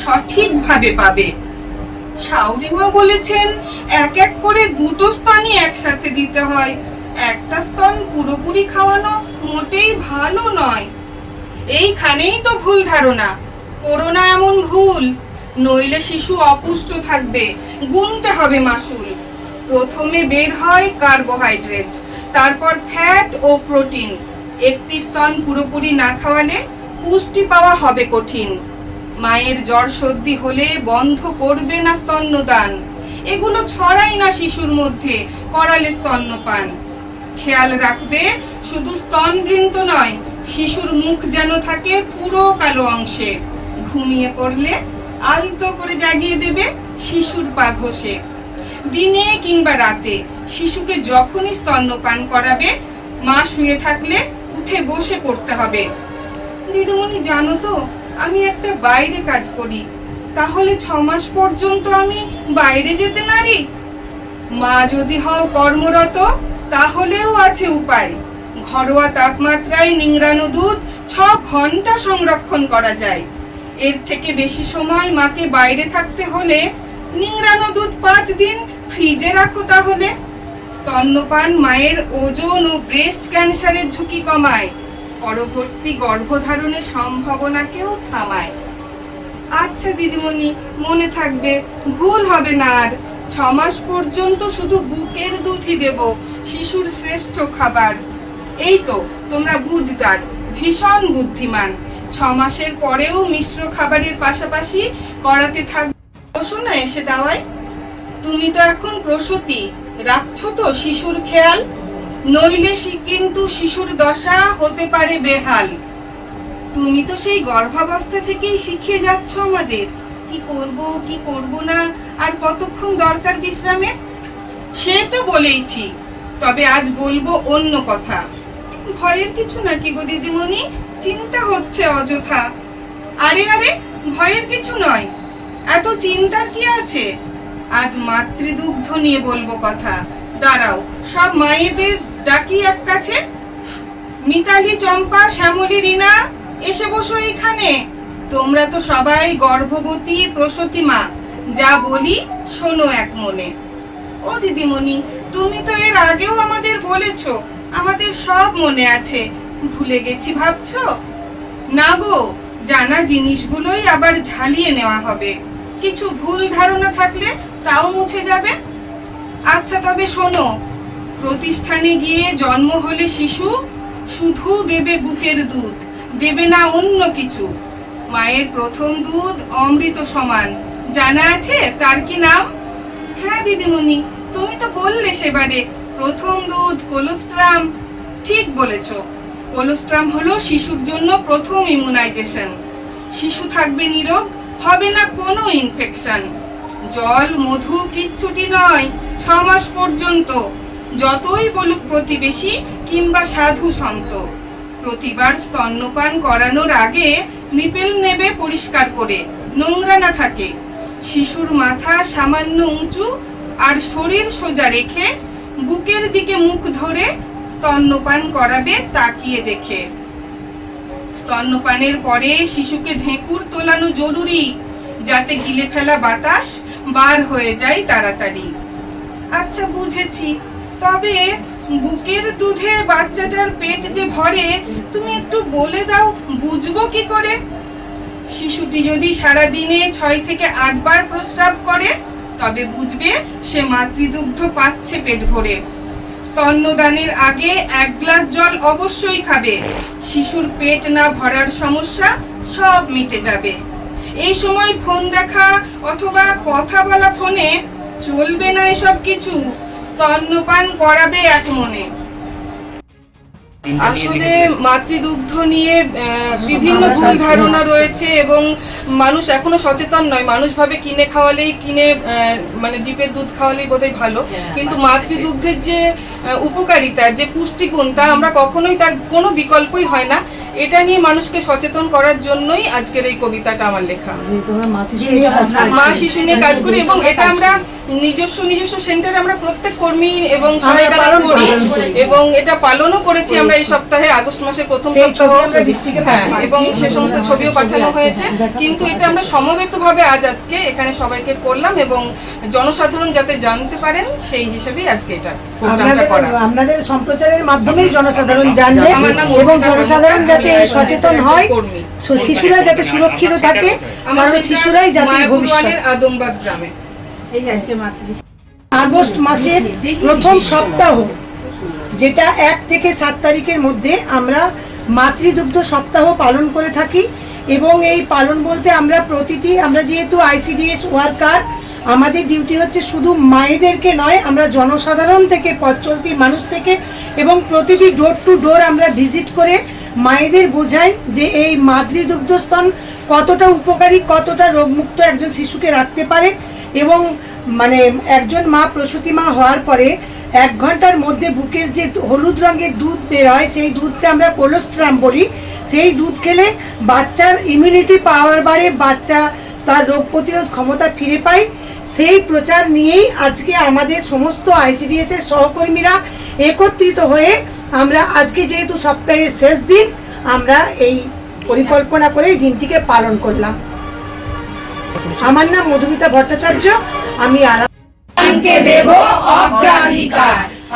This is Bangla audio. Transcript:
সঠিকভাবে পাবে। শাওরিমা বলেছেন, এক এক করে দুটো স্তনই একসাথে দিতে হয়। একটা স্তন পুরোপুরি খাওয়ানো মোটেই ভালো নয়। এইখানেই তো ভুল ধারণা। করোনা এমন ভুল, নইলে শিশু অপুষ্ট থাকবে, গুনতে হবে মাসুল। প্রথমে বের হয় কার্বোহাইড্রেট, তারপর ফ্যাট ও প্রোটিন। একটি স্তন পুরোপুরি না খাওয়ালে পুষ্টি পাওয়া হবে কঠিন। মায়ের জ্বর সর্দি হলে বন্ধ করবে না স্তন্যদান। এগুলো ছড়াই না শিশুর মধ্যে করালে স্তন্যপান। খেয়াল রাখবে, শুধু স্তনবৃন্ত নয়, শিশুর মুখ যেন থাকে পুরো কালো অংশে। ঘুমিয়ে পড়লে আলতো করে জাগিয়ে দেবে শিশুর পা ঘষে। দিনে কিংবা রাতে শিশুকে যখনই স্তন্যপান করাবে, মা শুয়ে থাকলে উঠে বসে পড়তে হবে। দিদিমণি, জানো তো আমি একটা বাইরে কাজ করি। তাহলে ছ মাস পর্যন্ত আমি বাইরে যেতে নারি? মা যদি হও কর্মরত, তাহলেও আছে উপায়। ঘরোয়া তাপমাত্রায় নিংড়ানো দুধ ছ ঘণ্টা সংরক্ষণ করা যায়। এর থেকে বেশি সময় মাকে বাইরে থাকতে হলে নিংড়ানো দুধ পাঁচ দিন ফ্রিজে রাখো তাহলে। স্তন্যপান, মায়ের ওজন ও ব্রেস্ট ক্যান্সারের ঝুঁকি কমায়। পরবর্তী গর্ভধারণের সম্ভাবনাকেও থামায়। আচ্ছা দিদিমণি, মনে থাকবে, ভুল হবে না আর। ছ মাস পর্যন্ত শুধু বুকের দুধই দেব, শিশুর শ্রেষ্ঠ খাবার। এই তো, তোমরা বুঝদার, ভীষণ বুদ্ধিমান। ছ মাসের পরেও মিশ্র খাবারের পাশাপাশি করাতে থাকবে না এসে দাওয়ায়। তুমি তো এখন প্রসূতি, রাখছো তো শিশুর খেয়াল? নইলে কিন্তু শিশুর দশা হতে পারে বেহাল। তুমি তো সেই গর্ভাবস্থা থেকেই শিখিয়ে যাচ্ছ আমাদের। কি করব কি করব না, আর কতক্ষণ দরকার বিশ্রামের? সে তো বলেইছি, তবে আজ বলব অন্য কথা। ভয়ের কিছু নাকি গো দিদিমণি? চিন্তা হচ্ছে অযথা। আরে আরে, ভয়ের কিছু নয়। এত চিন্তার কি আছে? আজ মাতৃদুগ্ধ নিয়ে বলব কথা। দাঁড়াও, সব মায়েদের ডাকি এক কাছে, মিতালি, চম্পা, শ্যামলী, রিনা, এসে বসো এখানে। তোমরা তো সবাই গর্ভবতী প্রসূতি মা। যা বলি শোনো এক মনে। ও দিদিমণি, তুমি তো এর আগেও আমাদের বলেছ, আমাদের সব মনে আছে। ভুলে গেছি ভাবছ? না গো, জানা জিনিসগুলোই আবার ঝালিয়ে নেওয়া হবে। কিছু ভুল ধারণা থাকলে তাও মুছে যাবে? আচ্ছা তবে শোনো প্রতিষ্ঠানে গিয়ে জন্ম হলে শিশু, শুধু দেবে বুকের দুধ, দেবে না অন্য কিছু। মায়ের প্রথম দুধ অমৃত সমান। জানা আছে তার কি নাম? হ্যাঁ দিদিমণি, তুমি তো বললে সেবারে, প্রথম দুধ কোলোস্ট্রাম। ঠিক বলেছ, কোলোস্ট্রাম হলো শিশুর জন্য প্রথম ইমিউনাইজেশন শিশু থাকবে নীরব হবে না কোনো ইনফেকশন জল, মধু কিচ্ছুটি নয়, ছ মাস পর্যন্ত। যতই বলুক প্রতিবেশী কিংবা সাধু সন্ত, প্রতিবার স্তন্যপান করানোর আগে নিপেল নেবে পরিষ্কার করে, নোংরা না থাকে। শিশুর মাথা সামান্য উঁচু আর শরীর সোজা রেখে বুকের দিকে মুখ ধরে স্তন্যপান করাবে তাকিয়ে দেখে। স্তন্যপানের পরে শিশুকে ঢেঁকুর তোলানো জরুরি, যাতে গিলে ফেলা বাতাস বার হয়ে যায় তাড়াতাড়ি। আচ্ছা বুঝেছি। তবে বুকের দুধে বাচ্চাটার পেট যে ভরে, তুমি একটু বলে দাও, বুঝব কি করে? শিশুটি যদি সারা দিনে ছয় থেকে আটবার প্রস্রাব করে, তবে বুঝবে সে মাতৃদুগ্ধ পাচ্ছে পেট ভরে। স্তন্যদানের আগে এক গ্লাস জল অবশ্যই খাবে। শিশুর পেট না ভরার সমস্যা সব মিটে যাবে। এই সময় ফোন দেখা অথবা কথা বলা ফোনে চলবে না এসব কিছু। স্তন্যপান করাবে এক মনে। আসলে মাতৃদুগ্ধ নিয়ে বিভিন্ন ভুল ধারণা রয়েছে এবং মানুষ এখনও সচেতন নয়। মানুষ ভাবে কিনে খাওয়ালেই কিনে মানে ডিপের দুধ খাওয়ালেই বোধহয় ভালো। কিন্তু মাতৃদুগ্ধের যে উপকারিতা যে পুষ্টিগুণ তা আমরা কখনোই তার কোনো বিকল্পই হয় না। এটা নিয়ে মানুষকে সচেতন করার জন্যই আজকের এই কবিতাটা আমার লেখা। মা শিশু নিয়ে কাজ মা শিশু নিয়ে কাজ করি এবং এটা আমরা নিজস্ব নিজস্ব সেন্টারে আমরা প্রত্যেক কর্মী এবং পালন করি এবং এটা পালনও করেছি। আমরা এই সপ্তাহে আগস্ট মাসের প্রথম সপ্তাহ হ্যাঁ এবং সে সমস্ত ছবিও পাঠানো হয়েছে। কিন্তু এটা। আমরা সমবেতভাবে আজ আজকে এখানে সবাইকে করলাম এবং জনসাধারণ যাতে জানতে পারেন সেই হিসেবেই আজকে এটা প্রোগ্রামটা আপনাদের করা। আপনাদের সম্প্রচারের মাধ্যমেই জনসাধারণ জানবে আমার নাম এবং জনসাধারণ যাতে সচেতন হয় শিশুরা যাতে সুরক্ষিত থাকে আমার কারণ শিশুরাই জাতির মায়াপুর ভবিষ্যৎ। ওয়ানের গ্রামে। এই যে আজকে মাতৃ আগস্ট মাসের প্রথম সপ্তাহ। যেটা এক থেকে সাত তারিখের মধ্যে আমরা মাতৃদুগ্ধ সপ্তাহ পালন করে থাকি এবং এই পালন বলতে আমরা প্রতিটি, আমরা যেহেতু আইসিডিএস ওয়ার্কার, আমাদের ডিউটি হচ্ছে শুধু মায়েদেরকে নয়, আমরা জনসাধারণ থেকে, পথ চলতি মানুষ থেকে এবং প্রতিটি ডোর টু ডোর আমরা ভিজিট করে মায়েদের বোঝাই যে এই মাতৃদুগ্ধস্তন কতটা উপকারী, কতটা রোগমুক্ত একজন শিশুকে রাখতে পারে এবং মানে একজন মা প্রসূতি মা হওয়ার পরে এক ঘণ্টার মধ্যে বুকের যে হলুদ রঙের দুধ বের হয়, সেই দুধকে আমরা কোলোস্ট্রাম বলি। সেই দুধ খেলে বাচ্চার ইমিউনিটি পাওয়ার বাড়ে, বাচ্চা তার রোগ প্রতিরোধ ক্ষমতা ফিরে পায়। সেই প্রচার নিয়েই আজকে আমাদের সমস্ত আইসিডিএস এর সহকর্মীরা একত্রিত হয়ে আমরা আজকে যেহেতু সপ্তাহের শেষ দিন, আমরা এই পরিকল্পনা করে এই দিনটিকে পালন করলাম। আমার নাম মধুমিতা ভট্টাচার্য, আমি আরামকে দেব অগ্রাধিকার?